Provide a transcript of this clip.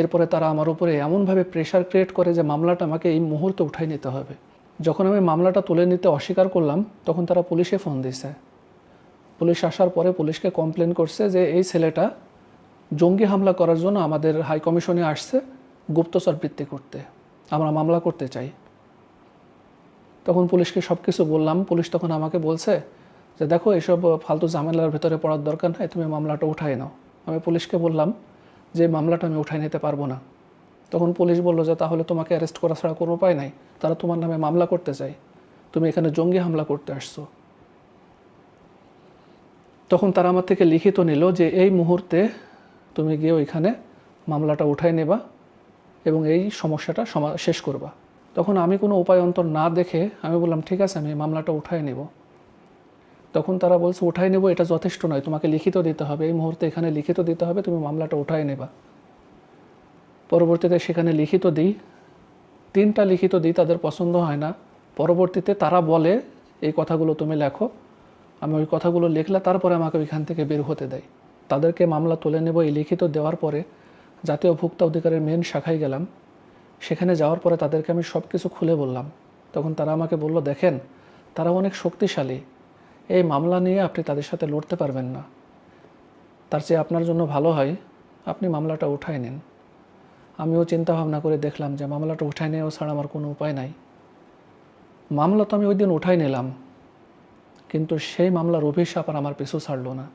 এরপরে তারা আমার উপরে এমনভাবে প্রেশার ক্রিয়েট করে যে মামলাটা আমাকে এই মুহূর্তে উঠাই নিতে হবে। যখন আমি মামলাটা তুলে নিতে অস্বীকার করলাম, তখন তারা পুলিশে ফোন দিছে। পুলিশ আসার পরে পুলিশকে কমপ্লেন করছে যে এই ছেলেটা জঙ্গি হামলা করার জন্য আমাদের হাই কমিশনে আসছে গুপ্তচর বৃত্তি করতে। আমরা মামলা করতে চাই। তখন পুলিশকে সব কিছু বললাম। পুলিশ তখন আমাকে বলছে যে, দেখো, এসব ফালতু ঝামেলার ভেতরে পড়ার দরকার নাই, তুমি মামলাটা উঠাই নাও। আমি পুলিশকে বললাম যে মামলাটা আমি উঠাই নিতে পারব না। তখন পুলিশ বলল যে, তাহলে তোমাকে অ্যারেস্ট করা ছাড়া কোনো উপায় নাই। তারা তোমার নামে মামলা করতে চায়। তুমি এখানে জঙ্গি হামলা করতে আসছো। তখন তারা আমার থেকে লিখিত নিল যে, এই মুহূর্তে তুমি গিয়ে ওইখানে মামলাটা উঠাই নেবা এবং এই সমস্যাটা শেষ করবা। তখন আমি কোনো উপায় অন্তর না দেখে আমি বললাম, ঠিক আছে, আমি মামলাটা উঠাই নেব। তখন তারা বলছে, উঠাই নেব, এটা যথেষ্ট নয়, তোমাকে লিখিত দিতে হবে। এই মুহূর্তে এখানে লিখিত দিতে হবে, তুমি মামলাটা উঠাই নেবা। পরবর্তীতে সেখানে লিখিত দিই, তিনটা লিখিত দিই, তাদের পছন্দ হয় না। পরবর্তীতে তারা বলে, এই কথাগুলো তুমি লেখো, আমি ওই কথাগুলো লিখলে তারপরে আমাকে ওইখান থেকে বের হতে দেয়। তাদেরকে মামলা তুলে নেব। এই লিখিত দেওয়ার পরে জাতীয় ভোক্তা অধিকারের মেন শাখায় গেলাম। সেখানে যাওয়ার পরে তাদেরকে আমি সব কিছু খুলে বললাম। তখন তারা আমাকে বলল, দেখেন, তারা অনেক শক্তিশালী। এই মামলা নিয়ে আপনি তাদের সাথে লড়তে পারবেন না। তার চেয়ে আপনার জন্য ভালো হয়, আপনি মামলাটা উঠায় নিন। আমিও চিন্তা ভাবনা করে দেখলাম যে মামলাটা উঠায় নেওয়া ছাড়া আমার কোনো উপায় নাই। মামলা তো আমি ওই দিন উঠাই নিলাম, কিন্তু সেই মামলার অভিশাপ আর আমার পিছু ছাড়লো না।